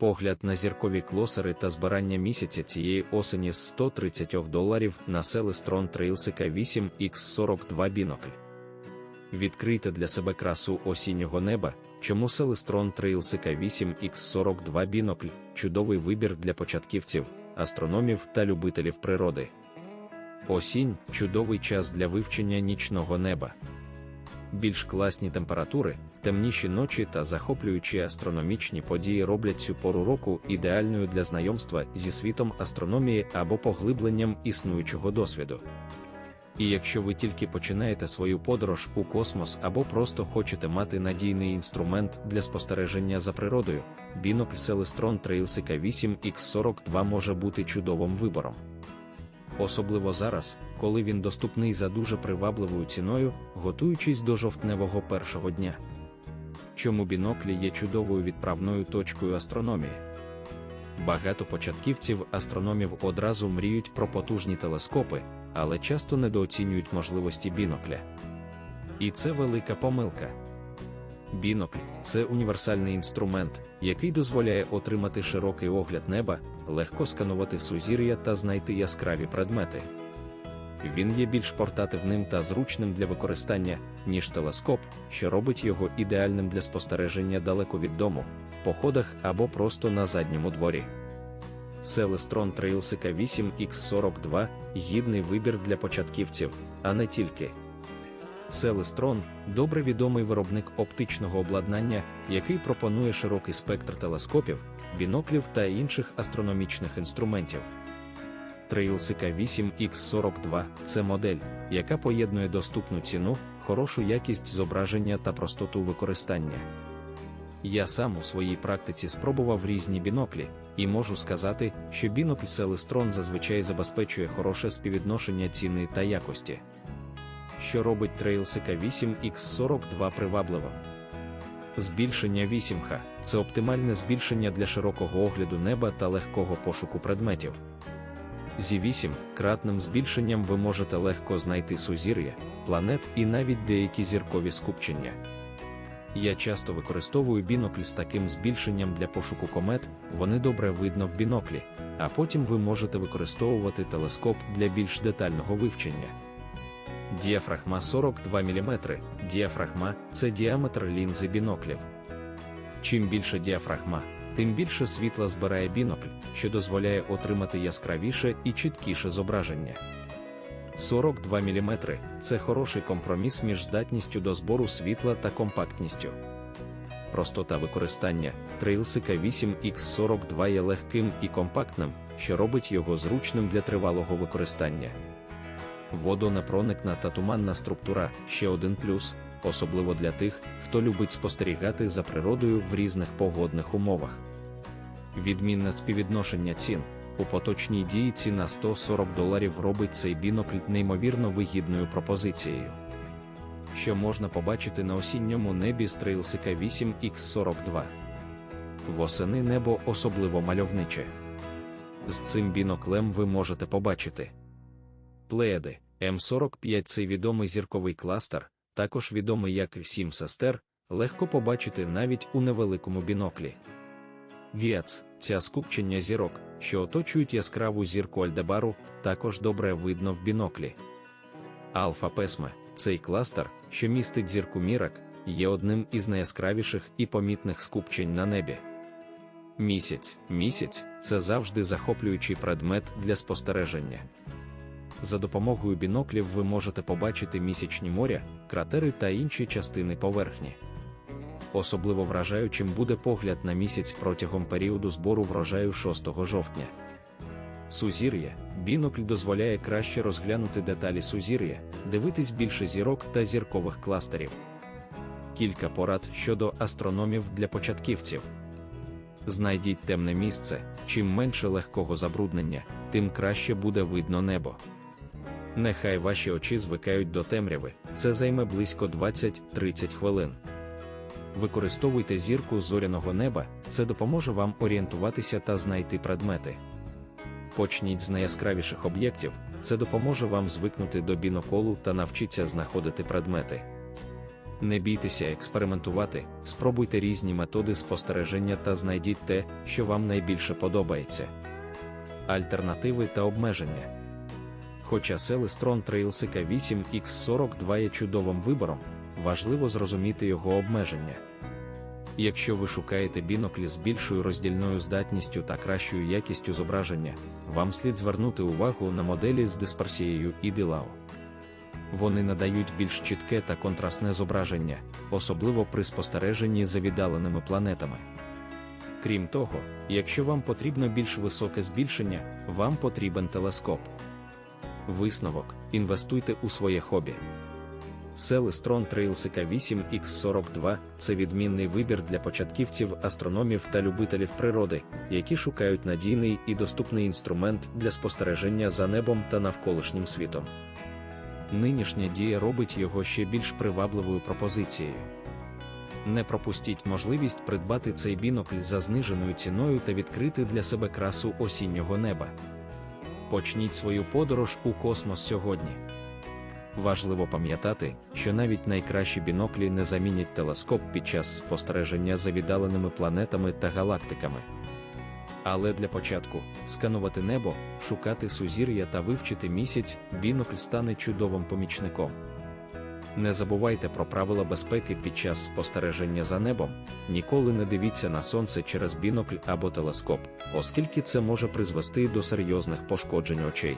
Погляд на зіркові клосери та збирання місяця цієї осені з 130 доларів на Celestron Trailsika 8X42 бінокль. Відкрийте для себе красу осіннього неба, чому Celestron Trailsika 8X42 бінокль чудовий вибір для початківців, астрономів та любителів природи. Осінь чудовий час для вивчення нічного неба. Більш класні температури, темніші ночі та захоплюючі астрономічні події роблять цю пору року ідеальною для знайомства зі світом астрономії або поглибленням існуючого досвіду. І якщо ви тільки починаєте свою подорож у космос або просто хочете мати надійний інструмент для спостереження за природою, бінокль Celestron Trailsika 8X42 може бути чудовим вибором особливо зараз, коли він доступний за дуже привабливою ціною, готуючись до жовтневого першого дня. Чому біноклі є чудовою відправною точкою астрономії? Багато початківців астрономів одразу мріють про потужні телескопи, але часто недооцінюють можливості бінокля. І це велика помилка. Бінокль це універсальний інструмент, який дозволяє отримати широкий огляд неба, легко сканувати сузір'я та знайти яскраві предмети. Він є більш портативним та зручним для використання, ніж телескоп, що робить його ідеальним для спостереження далеко від дому, в походах або просто на задньому дворі. Celestron Trailsika 8X42 гідний вибір для початківців, а не тільки. Celestron – добре відомий виробник оптичного обладнання, який пропонує широкий спектр телескопів, біноклів та інших астрономічних інструментів. Trailsika 8X42 це модель, яка поєднує доступну ціну, хорошу якість зображення та простоту використання. Я сам у своїй практиці спробував різні біноклі, і можу сказати, що бінокль Celestron зазвичай забезпечує хороше співвідношення ціни та якості що робить Trailsika 8X42 привабливим. Збільшення 8Х це оптимальне збільшення для широкого огляду неба та легкого пошуку предметів. Зі 8 кратним збільшенням ви можете легко знайти сузір'я, планет і навіть деякі зіркові скупчення. Я часто використовую бінокль з таким збільшенням для пошуку комет, вони добре видно в біноклі, а потім ви можете використовувати телескоп для більш детального вивчення. Діафрагма 42 мм. Діафрагма це діаметр лінзи біноклів. Чим більше діафрагма, тим більше світла збирає бінокль, що дозволяє отримати яскравіше і чіткіше зображення. 42 мм це хороший компроміс між здатністю до збору світла та компактністю. Простота використання Trailsika 8X42 є легким і компактним, що робить його зручним для тривалого використання водонепроникна та туманна структура ще один плюс, особливо для тих, хто любить спостерігати за природою в різних погодних умовах. Відмінне співвідношення цін. У поточній дії ціна 140 доларів робить цей бінокль неймовірно вигідною пропозицією. Що можна побачити на осінньому небі з Trailsika 8X42. Восени небо особливо мальовниче. З цим біноклем ви можете побачити Плеяди М45 це відомий зірковий кластер, також відомий як сім сестер, легко побачити навіть у невеликому біноклі. Віац ця скупчення зірок, що оточують яскраву зірку Альдебару, також добре видно в біноклі. Алфа Песме цей кластер, що містить зірку Мірак, є одним із найяскравіших і помітних скупчень на небі. Місяць місяць це завжди захоплюючий предмет для спостереження. За допомогою біноклів ви можете побачити місячні моря, кратери та інші частини поверхні. Особливо вражаючим буде погляд на місяць протягом періоду збору врожаю 6 жовтня. Сузір'я бінокль дозволяє краще розглянути деталі сузір'я, дивитись більше зірок та зіркових кластерів. Кілька порад щодо астрономів для початківців. Знайдіть темне місце, чим менше легкого забруднення, тим краще буде видно небо. Нехай ваші очі звикають до темряви, це займе близько 20-30 хвилин. Використовуйте зірку зоряного неба, це допоможе вам орієнтуватися та знайти предмети. Почніть з найяскравіших об'єктів, це допоможе вам звикнути до біноколу та навчитися знаходити предмети. Не бійтеся експериментувати, спробуйте різні методи спостереження та знайдіть те, що вам найбільше подобається. Альтернативи та обмеження. Хоча Celestron Trailsika 8X42 є чудовим вибором, важливо зрозуміти його обмеження. Якщо ви шукаєте біноклі з більшою роздільною здатністю та кращою якістю зображення, вам слід звернути увагу на моделі з дисперсією і DLAO. Вони надають більш чітке та контрастне зображення, особливо при спостереженні за віддаленими планетами. Крім того, якщо вам потрібно більш високе збільшення, вам потрібен телескоп. Висновок: інвестуйте у своє хобі. Celestron Trailsika 8X42 це відмінний вибір для початківців, астрономів та любителів природи, які шукають надійний і доступний інструмент для спостереження за небом та навколишнім світом. Нинішня дія робить його ще більш привабливою пропозицією. Не пропустіть можливість придбати цей бінокль за зниженою ціною та відкрити для себе красу осіннього неба. Почніть свою подорож у космос сьогодні. Важливо пам'ятати, що навіть найкращі біноклі не замінять телескоп під час спостереження за віддаленими планетами та галактиками. Але для початку сканувати небо, шукати сузір'я та вивчити місяць, бінокль стане чудовим помічником. Не забувайте про правила безпеки під час спостереження за небом, ніколи не дивіться на сонце через бінокль або телескоп, оскільки це може призвести до серйозних пошкоджень очей.